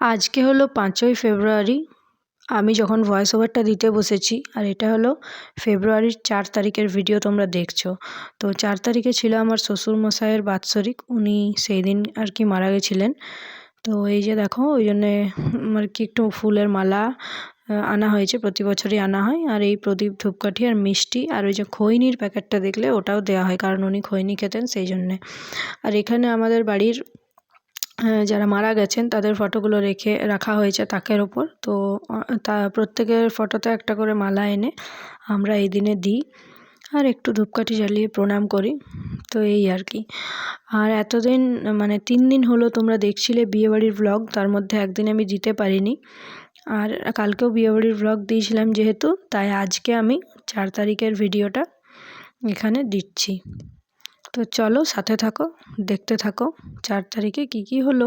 আজকে হলো পাঁচই ফেব্রুয়ারি। আমি যখন ভয়েস ওভারটা দিতে বসেছি, আর এটা হলো ফেব্রুয়ারির চার তারিখের ভিডিও তোমরা দেখছ। তো চার তারিখে ছিল আমার শ্বশুরমশাইয়ের বাৎসরিক। উনি সেই দিন আর কি মারা গেছিলেন। তো এই যে দেখো, ওই জন্যে আর কি একটু ফুলের মালা আনা হয়েছে। প্রতি বছরই আনা হয়। আর এই প্রদীপ ধূপকাঠি আর মিষ্টি আর ওই যে খৈনির প্যাকেটটা দেখলে ওটাও দেওয়া হয়, কারণ উনি খৈনি খেতেন সেই জন্যে। আর এখানে আমাদের বাড়ির যারা মারা গেছেন, তাদের ফটোগুলো রেখে রাখা হয়েছে তাকের ওপর। তো তা প্রত্যেকের ফটোতে একটা করে মালা এনে আমরা এই দিনে দিই। আর একটু ধূপকাঠি জ্বালিয়ে প্রণাম করি। তো এই আর কি। আর এতদিন মানে তিন দিন হলো তোমরা দেখছিলে বিয়েবাড়ির ব্লগ তার মধ্যে একদিন আমি দিতে পারিনি। আর কালকেও বিয়েবাড়ির ভ্লগ দিয়েছিলাম যেহেতু, তাই আজকে আমি চার তারিখের ভিডিওটা এখানে দিচ্ছি। তো চলো সাথে থাকো দেখতে থাকো চার তারিখে কি কি হলো?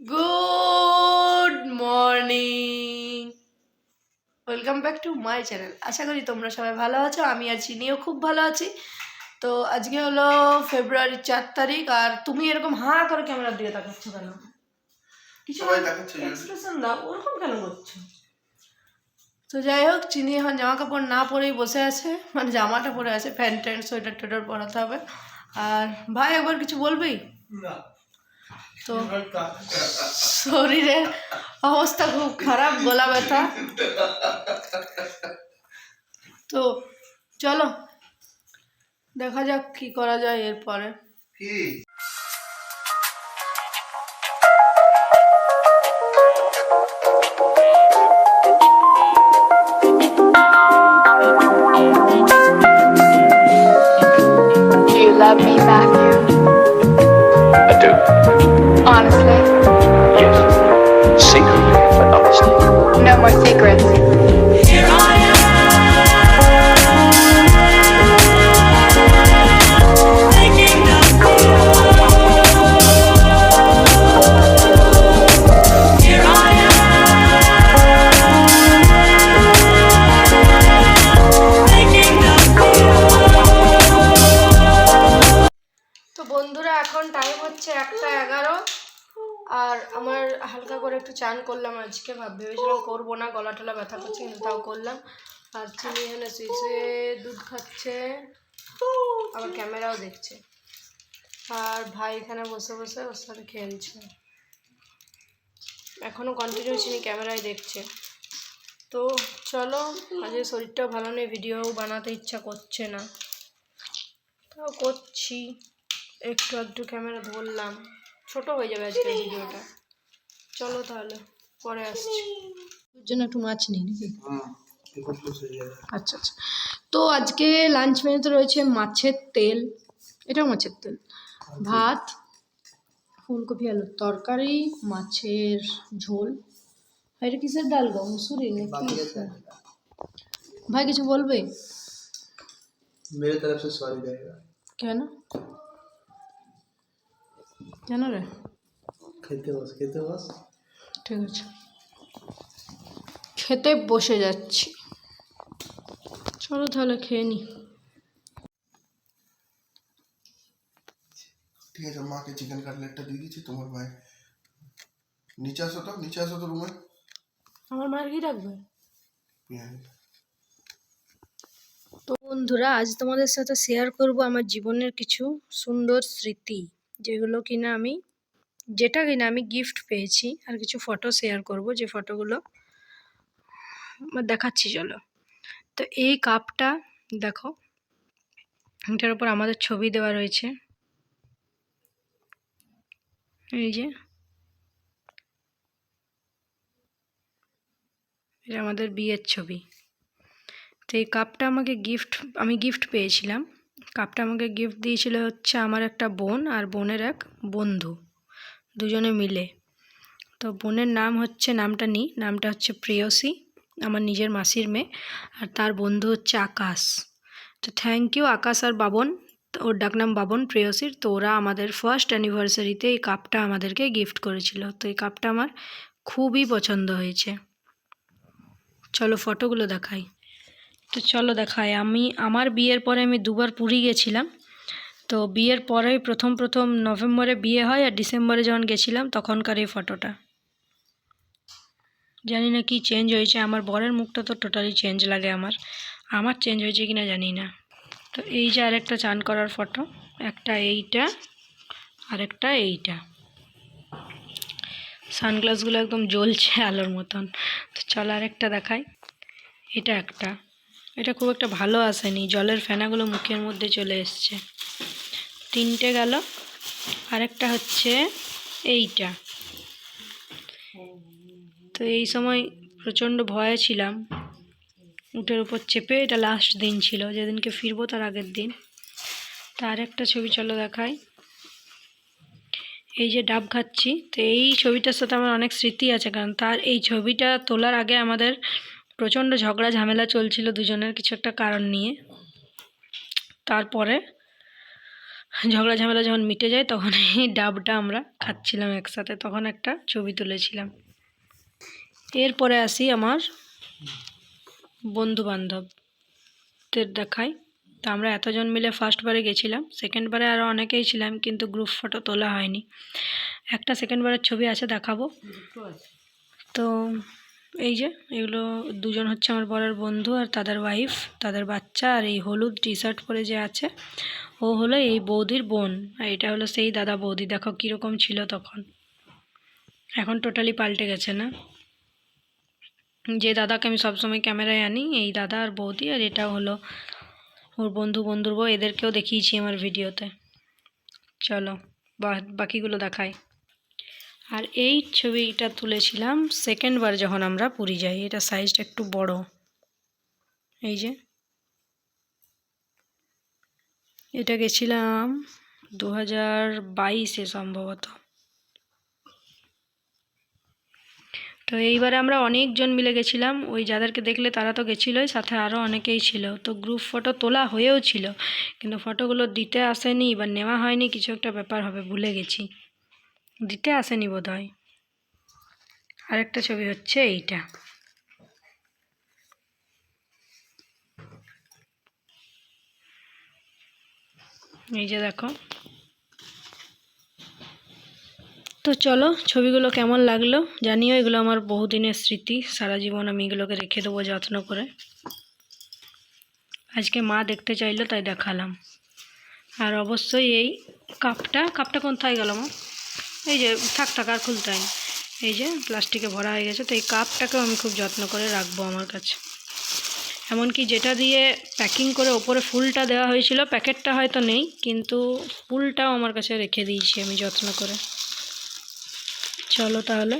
Good morning. Welcome back to my channel. আশা করি তোমরা সবাই ভালো আছো আমি আর চিনিও খুব ভালো আছি। তো আজকে হলো ফেব্রুয়ারির চার তারিখ আর তুমি এরকম হাঁ করে ক্যামেরার দিকে তাকাচ্ছ কেন? কিছু এক্সপ্রেশন দাও ওরকম কেন করছ? তো যাই হোক চিনি এখন জামা কাপড় না পরেই বসে আছে মানে জামাটা পরে আছে প্যান্ট ট্যান্ট সোয়েটার টোয়েটার পরাতে হবে। আর ভাই একবার কিছু বলবি? তো শরীরের অবস্থা খুব খারাপ গলা ব্যথা। তো চলো দেখা যাক কি করা যায় এরপরে। কি? Honestly? Yes. Secretly, but honestly. No more secrets. হচ্ছে একটা এগারো। আর আমার হালকা করে একটু চান করলাম আজকে, ভাব ভেবেছিলাম করব না, গলা টলা ব্যথা করছে, কিন্তু তাও করলাম। আর চিনি এখানে শুয়েছে দুধ খাচ্ছে, আবার ক্যামেরাও দেখছে। আর ভাই এখানে বসে বসে ওর সাথে খেলছে। এখনও কন্টিনিউ চিনি ক্যামেরায় দেখছে। তো চলো আজকে শরীরটাও ভালো নেই ভিডিও বানাতে ইচ্ছা করছে না। তাও করছি। একটু একটু ক্যামেরা ধরলাম। ছোট হয়ে যাবে আজকে ভিডিওটা। চলো তাহলে পরে আসছি। ওর জন্য একটু মাছ নিই নাকি? হ্যাঁ, আচ্ছা আচ্ছা। তো আজকে লাঞ্চ মেনুতে রয়েছে মাছের তেল। এটাও মাছের তেল। আচ্ছা। ভাত ফুলকপি আলুর তরকারি মাছের ঝোল। এটা কিসের ডাল গো? মুসুরি নাকি? ভাই কিছু বলবে? মেরে তরফ সে সরি দেয়গা কেন? কেন রে? খেতে বস খেতে বস। ঠিক আছে। খেতে বসে যাচ্ছি। চলো তাহলে খেয়ে নি। ঠিক আছে মাকে চিকেন কাটলেটটা দিয়ে দিচ্ছি তোমার ভাই নিচে আসো তো নিচে আসো তো রুমে আমার মায়ের কি রাখবে তো বন্ধুরা আজ তোমাদের সাথে শেয়ার করব আমার জীবনের কিছু সুন্দর স্মৃতি। যেগুলো কিনা আমি, যেটা কিনা আমি গিফট পেয়েছি, আর কিছু ফটো শেয়ার করব, যে ফটোগুলো দেখাচ্ছি, চলো। তো এই কাপটা দেখো, এটার উপর আমাদের ছবি দেওয়া রয়েছে। এই যে আমাদের বিয়ের ছবি। তো এই কাপটা আমাকে গিফট আমি গিফট পেয়েছিলাম। কাপটা আমাকে গিফট দিয়েছিল হচ্ছে আমার একটা বোন আর বোনের এক বন্ধু, দুজনে মিলে। তো বোনের নাম হচ্ছে, নামটা নি নামটা হচ্ছে প্রেয়সী, আমার নিজের মাসির মেয়ে, আর তার বন্ধু হচ্ছে আকাশ। তো থ্যাংক ইউ আকাশ আর বাবন, ওর ডাকনাম বাবন প্রেয়সীর। তো ওরা আমাদের ফার্স্ট অ্যানিভার্সারিতে এই কাপটা আমাদেরকে গিফট করেছিল। তো এই কাপটা আমার খুবই পছন্দ হয়েছে। চলো ফটোগুলো দেখাই। তো চলো দেখাই। আমি, আমার বিয়ের পরে আমি দুবার পুরী গেছিলাম। তো বিয়ের পরেই প্রথম প্রথম নভেম্বরে বিয়ে হয় আর ডিসেম্বরে যখন গেছিলাম তখনকার এই ফটোটা। জানি না কি চেঞ্জ হয়েছে। আমার বরের মুখটা তো টোটালি চেঞ্জ লাগে আমার। আমার চেঞ্জ হয়েছে কিনা জানি না। তো এই যে আরেকটা চান করার ফটো, একটা এইটা, আরেকটা এইটা। সানগ্লাসগুলো একদম জ্বলছে আলোর মতন। তো চল আরেকটা দেখাই। এটা একটা। এটা খুব একটা ভালো আসেনি। জলের ফেনাগুলো মুখের মধ্যে চলে এসছে। তিনটে গেল। আরেকটা হচ্ছে এইটা। তো এই সময় প্রচণ্ড ভয়ে ছিলাম। উটের উপর চেপে এটা লাস্ট দিন ছিল। যেদিনকে ফিরবো তার আগের দিন। তার একটা ছবি চলো দেখাই। এই যে ডাব খাচ্ছি। তো এই ছবিটার সাথে আমার অনেক স্মৃতি আছে, কারণ তার এই ছবিটা তোলার আগে আমাদের প্রচণ্ড ঝগড়া ঝামেলা চলছিল দুজনের কিছু একটা কারণ নিয়ে। তারপরে ঝগড়া ঝামেলা যখন মিটে যায় তখন এই ডাবটা আমরা খাচ্ছিলাম একসাথে তখন একটা ছবি তুলেছিলাম। এরপরে আসি আমার বন্ধু বান্ধবদের দেখাই তো আমরা এতজন মিলে ফার্স্টবারে গেছিলাম সেকেন্ডবারে আরও অনেকেই ছিলাম কিন্তু গ্রুপ ফটো তোলা হয়নি। একটা সেকেন্ডবারের ছবি আছে দেখাবো। তো এই যে, এগুলো দুজন হচ্ছে আমার বরের বন্ধু আর তাদের ওয়াইফ তাদের বাচ্চা আর এই হলুদ টি শার্ট পরে যে আছে, ও হলো এই বৌদির বোন। আর এটা হলো সেই দাদা বৌদি। দেখো কীরকম ছিল তখন। এখন টোটালি পাল্টে গেছে না? যে দাদাকে আমি সবসময় ক্যামেরায় আনি, এই দাদা আর বৌদি, আর এটা হলো ওর বন্ধু বন্ধুর বউ। এদেরকেও দেখিয়েছি আমার ভিডিওতে চলো বাকিগুলো দেখাই। আর এই ছবিটা তুলেছিলাম সেকেন্ডবার যখন আমরা পুরী যাই। এটা সাইজটা একটু বড়। এই যে। এটা গেছিলাম দু হাজার বাইশে সম্ভবত। তো এইবারে আমরা অনেকজন মিলে গেছিলাম। ওই যাদেরকে দেখলে তারা তো গেছিলোই, সাথে আরও অনেকেই ছিল। তো গ্রুপ ফটো তোলা হয়েও ছিল, কিন্তু ফটোগুলো দিতে আসেনি বা নেওয়া হয়নি, কিছু একটা ব্যাপার হবে, ভুলে গেছি। দিতে আসেনি বোধ হয় আরেকটা ছবি হচ্ছে এইটা। এই যে দেখো। তো চলো, ছবিগুলো কেমন লাগল জানিও, এগুলো আমার বহুদিনের স্মৃতি। সারা জীবন আমি এগুলোকে রেখে দেবো যত্ন করে। আজকে মা দেখতে চাইলো, তাই দেখালাম। আর অবশ্যই এই কাপটা কাপটা কোথায় গেল মা? এই যে থাক থাক, আর খুলতে হয়নি। এই যে প্লাস্টিকে ভরা হয়ে গেছে, তো এই কাপটাকেও আমি খুব যত্ন করে রাখব আমার কাছে। এমনকি যেটা দিয়ে প্যাকিং করে ওপরে ফুলটা দেওয়া হয়েছিল, প্যাকেটটা হয়তো নেই, কিন্তু ফুলটাও আমার কাছে রেখে দিয়েছি আমি যত্ন করে। চলো তাহলে,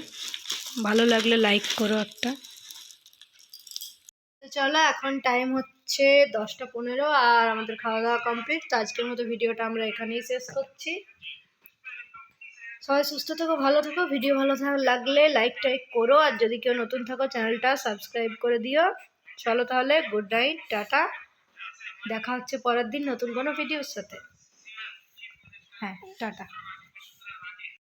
ভালো লাগলে লাইক করো একটা। চলো, এখন টাইম হচ্ছে দশটা পনেরো আর আমাদের খাওয়া দাওয়া কমপ্লিট তো আজকের মতো ভিডিওটা আমরা এখানেই শেষ করছি। সবাই সুস্থ থেকো, ভালো থেকো, ভিডিও ভালো লাগলে লাইক টাইক করো, আর যদি কেউ নতুন থাকো চ্যানেলটা সাবস্ক্রাইব করে দিও। চলো তাহলে গুড নাইট টাটা। দেখা হচ্ছে পরের দিন নতুন কোনো ভিডিওর সাথে। হ্যাঁ টাটা।